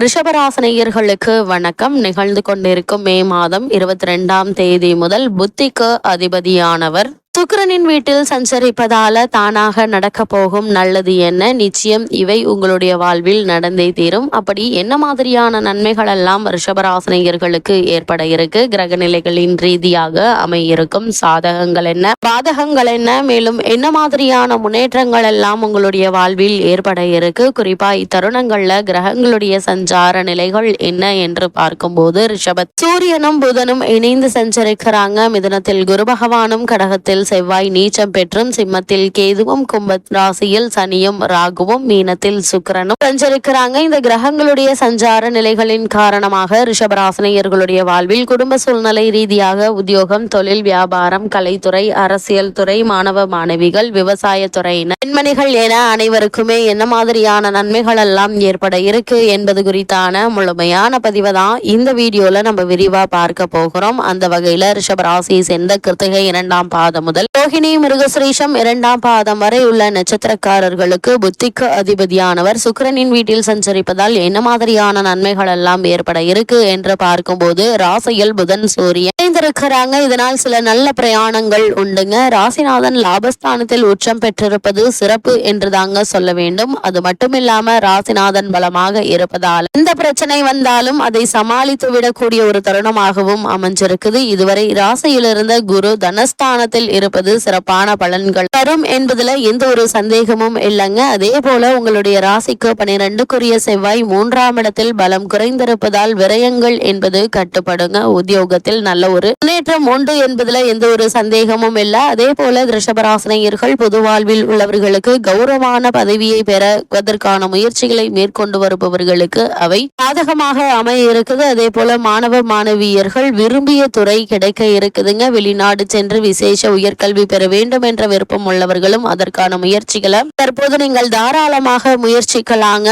ரிஷபராசனையர்களுக்கு வணக்கம். நிகழ்ந்து கொண்டிருக்கும் மே மாதம் இருபத்தி ரெண்டாம் தேதி முதல் புத்திக்கு அதிபதியானவர் சுக்கரனின் வீட்டில் சஞ்சரிப்பதால தானாக நடக்க போகும் நல்லது என்ன? நிச்சயம் இவை உங்களுடைய வாழ்வில் நடந்தே தீரும். அப்படி என்ன மாதிரியான நன்மைகள் எல்லாம் ரிஷபராசனையர்களுக்கு ஏற்பட இருக்கு? கிரக நிலைகளின் ரீதியாக அமையிருக்கும். சாதகங்கள் என்ன? பாதகங்கள் என்ன? மேலும் என்ன மாதிரியான முன்னேற்றங்கள் எல்லாம் உங்களுடைய வாழ்வில் ஏற்பட இருக்கு? குறிப்பா இத்தருணங்கள்ல கிரகங்களுடைய சஞ்சார நிலைகள் என்ன என்று பார்க்கும்போது ரிஷபத் சூரியனும் புதனும் இணைந்து சஞ்சரிக்கிறாங்க. மிதனத்தில் குரு பகவானும் கடகத்தில் செவ்வாய் நீச்சம் பெற்றும் சிம்மத்தில் கேதுவும் கும்பத் ராசியில் சனியும் ராகுவும் மீனத்தில் சுக்கிரனும் சஞ்சரிக்கிறாங்க. இந்த கிரகங்களுடைய சஞ்சார நிலைகளின் காரணமாக ரிஷபராசனையர்களுடைய வாழ்வில் குடும்ப சூழ்நிலை ரீதியாக உத்தியோகம் தொழில் வியாபாரம் கலைத்துறை அரசியல் துறை மாணவ மாணவிகள் விவசாய துறையினர் பெண்மணிகள் என அனைவருக்குமே என்ன மாதிரியான நன்மைகள் எல்லாம் ஏற்பட இருக்கு என்பது குறித்தான முழுமையான பதிவை தான் இந்த வீடியோல நம்ம விரிவா பார்க்க போகிறோம். அந்த வகையில ரிஷபராசியை சேர்ந்த கிருத்திகை இரண்டாம் பாதம் முதல் முதல் ரோஹிணி மிருகசுரீஷம் இரண்டாம் பாதம் வரை உள்ள நட்சத்திரக்காரர்களுக்கு புத்திக்கு அதிபதியானவர் சுக்கிரனின் வீட்டில் சஞ்சரிப்பதால் என்ன மாதிரியான நன்மைகள் எல்லாம் ஏற்பட இருக்கு என்று பார்க்கும்போது ராசியில் புதன் சூரியன் இணைந்திருக்கிறாங்க இதனால் சில நல்ல பிரயாணங்கள் உண்டுங்க. ராசிநாதன் லாபஸ்தானத்தில் உச்சம் பெற்றிருப்பது சிறப்பு என்று தாங்க சொல்ல வேண்டும். அது மட்டுமில்லாம ராசிநாதன் பலமாக இருப்பதால் எந்த பிரச்சனை வந்தாலும் அதை சமாளித்து விடக்கூடிய ஒரு தருணமாகவும் அமைஞ்சிருக்குது. இதுவரை ராசியிலிருந்த குரு தனஸ்தானத்தில் இருப்பது சிறப்பான பலன்கள் தரும் என்பதுல எந்த ஒரு சந்தேகமும் இல்லைங்க. அதே போல உங்களுடைய ராசிக்கு பனிரெண்டுக்குரிய செவ்வாய் மூன்றாம் இடத்தில் பலம் குறைந்திருப்பதால் விரயங்கள் என்பது கட்டுப்படுங்க. உத்தியோகத்தில் நல்ல ஒரு முன்னேற்றம் உண்டு. என்பதுல எந்த ஒரு சந்தேகமும் இல்லை. அதே போல ரிஷபராசனையர்கள் பொது வாழ்வில் உள்ளவர்களுக்கு கௌரவமான பதவியை பெறுவதற்கான முயற்சிகளை மேற்கொண்டு வருபவர்களுக்கு அவை சாதகமாக அமைய இருக்குது. அதே போல மாணவ மாணவியர்கள் விரும்பிய துறை கிடைக்க இருக்குதுங்க. வெளிநாடு சென்று விசேஷ உயர்கல்வி பெற வேண்டும் என்ற விருப்பம் உள்ளவர்களும் அதற்கான முயற்சிகளை தற்போது நீங்கள் தாராளமாக முயற்சிக்கலாங்க.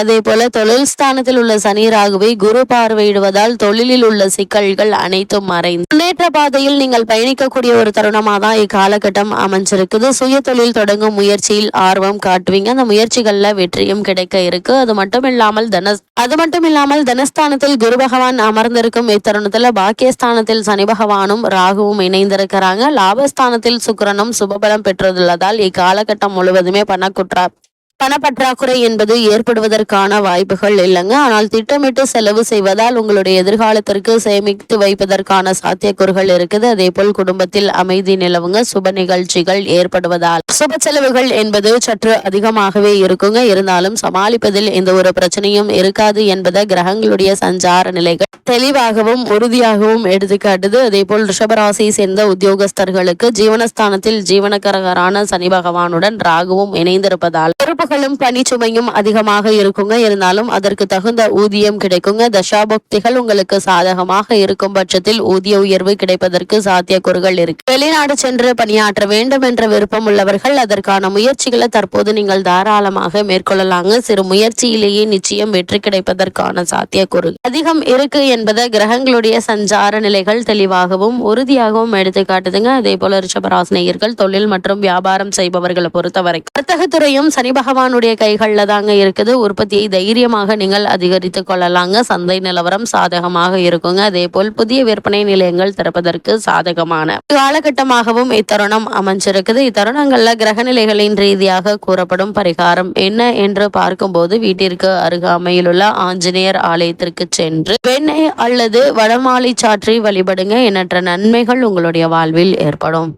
அதே போல தொழில் ஸ்தானத்தில் உள்ள சனி ராகுவை குரு பார்வையிடுவதால் தொழிலில் உள்ள சிக்கல்கள் அனைத்தும் மறை முன்னேற்ற பாதையில் நீங்கள் பயணிக்கக்கூடிய ஒரு தருணமாக தான் இக்காலகட்டம் அமைஞ்சிருக்குது. சுய தொழில் தொடங்கும் முயற்சியில் ஆர்வம் காட்டுவீங்க. அந்த முயற்சிகள்ல வெற்றியும் கிடைக்க இருக்கு. அது மட்டும் இல்லாமல் தனஸ் அது மட்டும் இல்லாமல் தனஸ்தானத்தில் குரு பகவான் அமர்ந்திருக்கும் இத்தருணத்துல பாக்கியஸ்தானத்தில் சனி பகவானும் ராகுவும் இணைந்திருக்கிறாங்க. லாபஸ்தானத்தில் சுக்கரனும் சுபபலம் பெற்றுள்ளதால் இக்காலகட்டம் முழுவதுமே பணக்குற்றா பணப்பற்றாக்குறை என்பது ஏற்படுவதற்கான வாய்ப்புகள் இல்லைங்க. ஆனால் திட்டமிட்டு செலவு செய்வதால் உங்களுடைய எதிர்காலத்திற்கு சேமித்து வைப்பதற்கான சாத்தியக்கூறுகள் இருக்குது. அதே போல் குடும்பத்தில் அமைதி நிலவுங்க. சுப நிகழ்ச்சிகள் ஏற்படுவதால் சுப செலவுகள் என்பது சற்று அதிகமாகவே இருக்குங்க. இருந்தாலும் சமாளிப்பதில் எந்த ஒரு பிரச்சனையும் இருக்காது என்பதை கிரகங்களுடைய சஞ்சார நிலைகள் தெளிவாகவும் உறுதியாகவும் எடுத்துக்காட்டுது அதே போல் ரிஷபராசியை சேர்ந்த உத்தியோகஸ்தர்களுக்கு ஜீவனஸ்தானத்தில் ஜீவனகரகரான சனி பகவானுடன் ராகுவும் இணைந்திருப்பதால் பகலும் பணிச்சுமையும் அதிகமாக இருக்குங்க. இருந்தாலும் அதற்கு தகுந்த ஊதியம் கிடைக்குங்க. தசாபக்திகள் உங்களுக்கு சாதகமாக இருக்கும் பட்சத்தில் ஊதிய உயர்வு கிடைப்பதற்கு சாத்தியக்கூறுகள் இருக்கு. வெளிநாடு சென்று பணியாற்ற வேண்டும் என்ற விருப்பம் உள்ளவர்கள் அதற்கான முயற்சிகளை தற்போது நீங்கள் தாராளமாக மேற்கொள்ளலாங்க. சிறு முயற்சியிலேயே நிச்சயம் வெற்றி கிடைப்பதற்கான சாத்தியக்கூறு அதிகம் இருக்கு என்பதை கிரகங்களுடைய சஞ்சார நிலைகள் தெளிவாகவும் உறுதியாகவும் எடுத்து காட்டுதுங்க அதே போல ரிஷபராசினியர்கள் தொழில் மற்றும் வியாபாரம் செய்பவர்களை பொறுத்தவரை. வர்த்தகத்துறையும் சனி பகவானுடைய கைகளில் தாங்க இருக்குது. உற்பத்தியை தைரியமாக நீங்கள் அதிகரித்து கொள்ளலாங்க. சந்தை நிலவரம் சாதகமாக இருக்குங்க. அதே போல் புதிய விற்பனை நிலையங்கள் திறப்பதற்கு சாதகமான காலகட்டமாகவும் இத்தருணம் அமைஞ்சிருக்குது. இத்தருணங்கள்ல கிரகநிலைகளின் ரீதியாக கூறப்படும் பரிகாரம் என்ன என்று பார்க்கும்போது வீட்டிற்கு அருகாமையில் உள்ள ஆஞ்சநேயர் ஆலயத்திற்கு சென்று வெண்ணெய் அல்லது வடமாலை சாற்றி வழிபடுங்க. எண்ணற்ற நன்மைகள் உங்களுடைய வாழ்வில் ஏற்படும்.